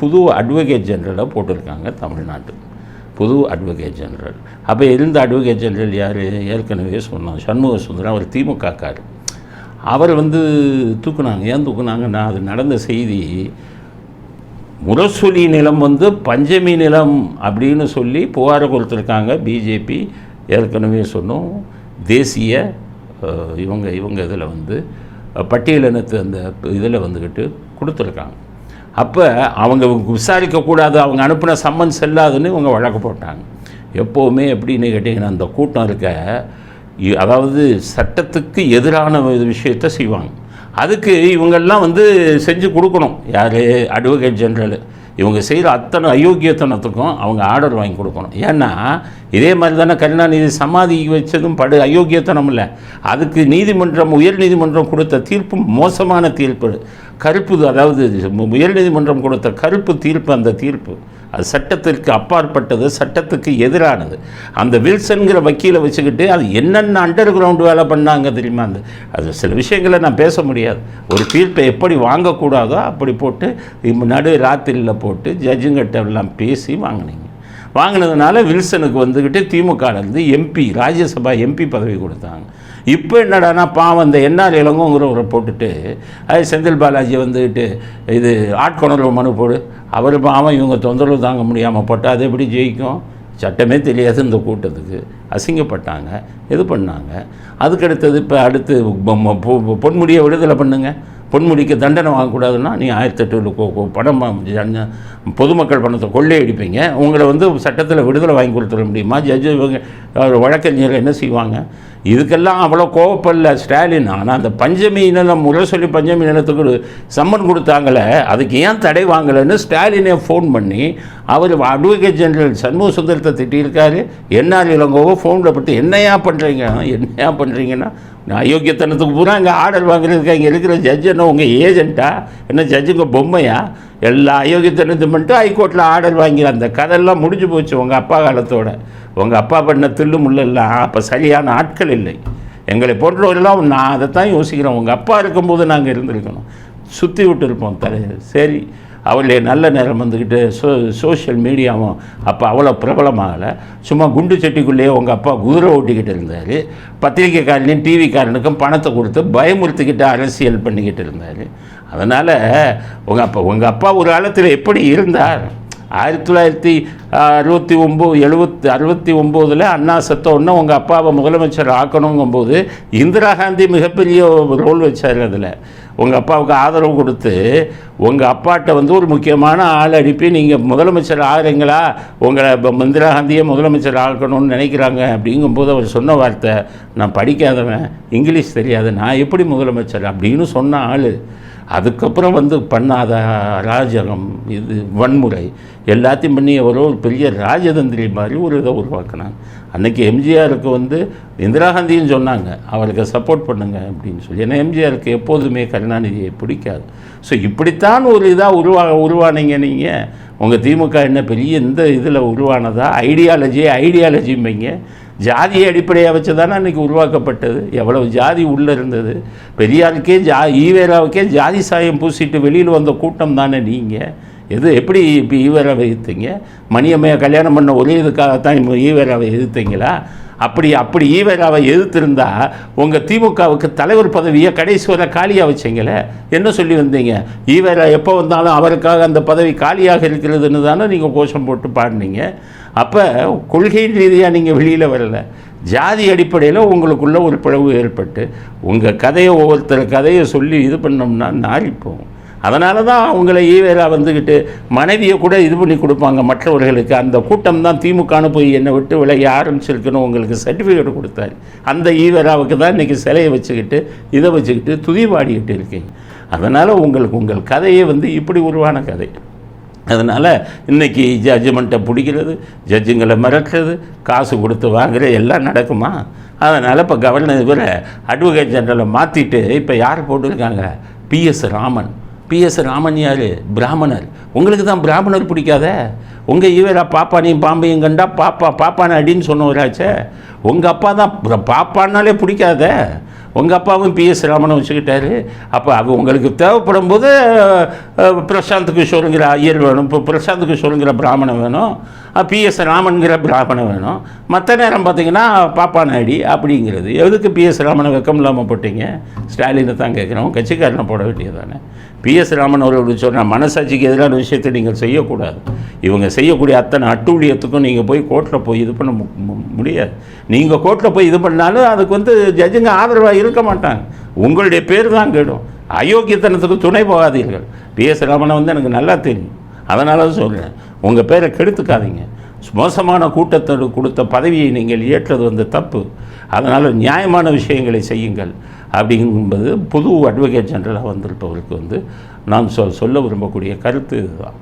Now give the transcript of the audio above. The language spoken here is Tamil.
புது அட்வொகேட் ஜெனரலாக போட்டிருக்காங்க தமிழ்நாட்டு. புது அட்வொகேட் ஜெனரல் அப்போ இருந்த அட்வொகேட் ஜெனரல் யார்? ஏற்கனவே சொன்னோம் சண்முக சுந்தரம். அவர் திமுகக்கார் அவர் வந்து தூக்குனாங்க. ஏன் தூக்குனாங்கன்னா அது நடந்த செய்தி முரசொலி நிலம் வந்து பஞ்சமி நிலம் அப்படின்னு சொல்லி புகாரை கொடுத்துருக்காங்க பிஜேபி. ஏற்கனவே சொன்னோம் தேசிய இவங்க இவங்க இதில் வந்து பட்டியலினத்து அந்த இதில் வந்துக்கிட்டு கொடுத்துருக்காங்க. அப்போ அவங்க விசாரிக்கக்கூடாது அவங்க அனுப்பின சம்மன் செல்லாதுன்னு இவங்க வழக்கு போட்டாங்க. எப்போவுமே எப்படின்னு கேட்டிங்கன்னா அந்த கூட்டம் இருக்க அதாவது சட்டத்துக்கு எதிரான ஒரு விஷயத்தை செய்வாங்க. அதுக்கு இவங்கெல்லாம் வந்து செஞ்சு கொடுக்கணும். யார்? அட்வொகேட் ஜென்ரலு இவங்க செய்கிற அத்தனை அயோக்கியத்தனத்துக்கும் அவங்க ஆர்டர் வாங்கி கொடுக்கணும். ஏன்னா இதே மாதிரி தானே கருணாநிதி சமாதி வச்சதும் படு அயோக்கியத்தனம் இல்லை. அதுக்கு நீதிமன்றம் உயர் நீதிமன்றம் கொடுத்த தீர்ப்பு மோசமான தீர்ப்பு. கருப்பு அதாவது உயர் நீதிமன்றம் கொடுத்த கருப்பு தீர்ப்பு அந்த தீர்ப்பு. அது சட்டத்திற்கு அப்பாற்பட்டது சட்டத்துக்கு எதிரானது. அந்த வில்சன்கிற வக்கீலை வச்சுக்கிட்டு அது என்னென்ன அண்டர் கிரவுண்ட் வேலை பண்ணாங்க தெரியுமா? அந்த அது சில விஷயங்களை நான் பேச முடியாது. ஒரு தீர்ப்பை எப்படி வாங்கக்கூடாதோ அப்படி போட்டு நடு ராத்திரியில் போட்டு ஜட்ஜுங்கிட்ட எல்லாம் பேசி வாங்கினீங்க. வாங்கினதுனால வில்சனுக்கு வந்துக்கிட்டு திமுகலேருந்து எம்பி ராஜ்யசபா எம்பி பதவி கொடுத்தாங்க. இப்போ என்னடானா பாவம் அந்த என்ஆர் இளங்கோங்கிறவரை போட்டுட்டு அது செந்தில் பாலாஜி வந்துக்கிட்டு இது ஆட்கொணர்வு மனு போடு. அவர் பாவம் இவங்க தொந்தரவு தாங்க முடியாமல் போட்டால் அது எப்படி ஜெயிக்கும்? சட்டமே தெரியாது இந்த கூட்டத்துக்கு. அசிங்கப்பட்டாங்க இது பண்ணாங்க. அதுக்கடுத்தது இப்போ அடுத்து பொன்முடியை விடுதலை பண்ணுங்க. பொன்முடிக்கு தண்டனை வாங்கக்கூடாதுன்னா நீ ஆயிரத்தி எட்டு படம் பொதுமக்கள் பணத்தை கொள்ளையடிப்பீங்க உங்களை வந்து சட்டத்தில் விடுதலை வாங்கி கொடுத்துட முடியுமா? ஜட்ஜு இவங்க அவர் என்ன செய்வாங்க? இதுக்கெல்லாம் அவ்வளோ கோவப்படல ஸ்டாலின். ஆனால் அந்த பஞ்சமி நிலம் முரசொலி பஞ்சமி நிலத்துக்கு சம்மன் கொடுத்தாங்களே அதுக்கு ஏன் தடை வாங்கலைன்னு ஸ்டாலினே ஃபோன் பண்ணி அவர் அட்வொகேட் ஜெனரல் சண்முக சுந்தரத்தை திட்டியிருக்காரு. என்ஆர் இளங்கோவோ ஃபோனில் பட்டு என்னையா பண்ணுறீங்க என்னையா பண்ணுறீங்கன்னா நான் அயோக்கியத்தனத்துக்கு பூரா இங்கே ஆர்டர் வாங்குறதுக்கு இங்கே இருக்கிற ஜட்ஜ் என்ன உங்கள் ஏஜென்ட்டா என்ன ஜட்ஜுங்க பொம்மையா? எல்லா அயோக்கியத்தனத்தையும் மட்டும் ஹைகோர்ட்டில் ஆர்டர் வாங்கி அந்த கதையெல்லாம் முடிஞ்சு போச்சு உங்கள் அப்பா காலத்தோட. உங்கள் அப்பா பண்ண தில்லு முள்ளெல்லாம் அப்போ சரியான ஆட்கள் இல்லை. எங்களை போன்றவரெல்லாம் நான் அதை தான் யோசிக்கிறேன் உங்கள் அப்பா இருக்கும்போது நாங்கள் இருந்திருக்கணும். சுற்றி விட்டுருப்போம் தலை. சரி அவளே நல்ல நேரம் வந்துக்கிட்டு சோ சோஷியல் மீடியாவும் அப்போ அவ்வளோ பிரபலமாகலை. சும்மா குண்டு செட்டிக்குள்ளேயே உங்கள் அப்பா குதிரை ஓட்டிக்கிட்டு இருந்தார். பத்திரிக்கைக்காரனையும் டிவிக்காரனுக்கும் பணத்தை கொடுத்து பயமுறுத்திக்கிட்டு அரசியல் பண்ணிக்கிட்டு இருந்தார். அதனால் உங்கள் அப்பா உங்கள் அப்பா ஒரு காலத்தில் எப்படி இருந்தார்? ஆயிரத்தி தொள்ளாயிரத்தி அறுபத்தி ஒம்பது எழுபத்தி அறுபத்தி ஒம்போதில் அண்ணா செத்த உடனே உங்கள் அப்பாவை முதலமைச்சர் ஆக்கணுங்கும்போது இந்திரா காந்தி மிகப்பெரிய ரோல் வச்சார் அதில். உங்கள் அப்பாவுக்கு ஆதரவு கொடுத்து உங்கள் அப்பாட்ட வந்து ஒரு முக்கியமான ஆள் அனுப்பி நீங்கள் முதலமைச்சர் ஆகிறீங்களா? உங்களை இப்போ இந்திரா காந்தியை முதலமைச்சர் ஆக்கணும்னு நினைக்கிறாங்க அப்படிங்கும்போது அவர் சொன்ன வார்த்தை நான் படிக்காதவன் இங்கிலீஷ் தெரியாது நான் எப்படி முதலமைச்சர் அப்படின்னு சொன்ன ஆள். அதுக்கப்புறம் வந்து பண்ணாத அராஜகம் இது வன்முறை. எல்லாத்தையும் பண்ணி எவரோ ஒரு பெரிய ராஜதந்திரி மாதிரி ஒரு இதை உருவாக்கினாங்க அன்னைக்கு எம்ஜிஆருக்கு வந்து இந்திரா காந்தியும் சொன்னாங்க அவருக்கு சப்போர்ட் பண்ணுங்க அப்படின்னு சொல்லி. ஏன்னா எம்ஜிஆருக்கு எப்போதுமே கருணாநிதியை பிடிக்காது. ஸோ இப்படித்தான் ஒரு இதாக உருவா உருவானீங்க நீங்கள் உங்கள் திமுக என்ன பெரிய இந்த இதில் உருவானதா? ஐடியாலஜி ஐடியாலஜிம்பீங்க ஜாதியை அடிப்படையாக வச்சு தானே அன்றைக்கி உருவாக்கப்பட்டது? எவ்வளவு ஜாதி உள்ளே இருந்தது? பெரியாருக்கே ஜா ஈவேராவுக்கே ஜாதி சாயம் பூசிட்டு வெளியில் வந்த கூட்டம் தானே நீங்கள் எது எப்படி இப்போ ஈவேராவை எதிர்த்தீங்க? மணியம்மையை கல்யாணம் பண்ண ஒரே இதுக்காகத்தான் இப்போ ஈவேராவை எதிர்த்தீங்களா? அப்படி அப்படி ஈவேராவை எதிர்த்திருந்தா உங்கள் திமுகவுக்கு தலைவர் பதவியை கடைசி வரை காலியாக வச்சீங்களே? என்ன சொல்லி வந்தீங்க? ஈவேரா எப்போ வந்தாலும் அவருக்காக அந்த பதவி காலியாக இருக்கிறதுன்னு தானே நீங்கள் கோஷம் போட்டு பாடினீங்க. அப்போ கொள்கை ரீதியாக நீங்கள் வெளியில் வரலை. ஜாதி அடிப்படையில் உங்களுக்குள்ள ஒரு பிளவு ஏற்பட்டு உங்கள் கதையை ஒவ்வொருத்தர் கதையை சொல்லி இது பண்ணோம்னா நாரிப்போம். அதனால தான் அவங்கள ஈவேரா வந்துக்கிட்டு மனைவியை கூட இது பண்ணி கொடுப்பாங்க மற்றவர்களுக்கு. அந்த கூட்டம் தான் திமுகனு போய் என்னை விட்டு விலகி ஆரம்பிச்சிருக்குன்னு உங்களுக்கு சர்டிஃபிகேட் கொடுத்தாரு. அந்த ஈவேராவுக்கு தான் இன்றைக்கி சிலையை வச்சுக்கிட்டு இதை வச்சுக்கிட்டு துதி பாடிக்கிட்டு இருக்கீங்க அதனால் உங்களுக்கு உங்கள் கதையே வந்து இப்படி உருவான கதை. அதனால் இன்றைக்கி ஜட்ஜ்மெண்ட்டை பிடிக்கிறது ஜட்ஜுங்களை மிரட்டுறது காசு கொடுத்து வாங்குற எல்லாம் நடக்குமா? அதனால் இப்போ கவர்னர் இவரை அட்வொகேட் ஜெனரலை மாற்றிட்டு இப்போ யார் போட்டிருக்காங்க? பிஎஸ் ராமன். பிஎஸ் ராமன்யார் பிராமணர். உங்களுக்கு தான் பிராமணர் பிடிக்காதே? உங்கள் ஈவரா பாப்பானையும் பாம்பையும் கண்டா பாப்பா பாப்பான அடின்னு சொன்னவராச்சே உங்கள் அப்பா தான் பாப்பானாலே பாப்பான்னாலே உங்கள் அப்பாவும் பிஎஸ் ராமனை வச்சுக்கிட்டாரு. அப்போ அது உங்களுக்கு தேவைப்படும் போது பிரசாந்த் கிஷோருங்கிற ஐயர் வேணும் இப்போ பிரசாந்த் கிஷோருங்கிற பிராமணன் வேணும். பிஎஸ் ராமன்கிற பிராமணன் வேணும். மற்ற நேரம் பார்த்தீங்கன்னா பாப்பா நாயுடி அப்படிங்கிறது. எதுக்கு பிஎஸ் ராமனை வெக்கம் இல்லாமல் போட்டீங்க? ஸ்டாலினை தான் கேட்குறோம். கட்சிக்காரனை போட வேண்டியதானே பிஎஸ் ராமன் அவர்கள் சொன்ன மனசாட்சிக்கு எதிரான விஷயத்தை நீங்கள் செய்யக்கூடாது. இவங்க செய்யக்கூடிய அத்தனை அட்டூழியத்துக்கும் நீங்கள் போய் கோர்ட்டில் போய் இது பண்ண மு- முடியாது. நீங்கள் கோர்ட்டில் போய் இது பண்ணாலும் அதுக்கு வந்து ஜட்ஜுங்க ஆதரவாக இருக்க மாட்டாங்க. உங்களுடைய பேர் தான் கேடும். அயோக்கியத்தனத்துக்கு துணை போகாதீர்கள். பிஎஸ் ராமனை வந்து எனக்கு நல்லா தெரியும். அதனால தான் சொல்கிறேன் உங்கள் பேரை கெடுத்துக்காதீங்க. மோசமான கூட்டத்தோடு கொடுத்த பதவியை நீங்கள் ஏற்றது வந்து தப்பு. அதனால் நியாயமான விஷயங்களை செய்யுங்கள். அப்படிங்கும்போது புது அட்வொகேட் ஜெனரலாக வந்திருப்பவருக்கு வந்து நான் சொ சொல்ல விரும்பக்கூடிய கருத்து இதுதான்.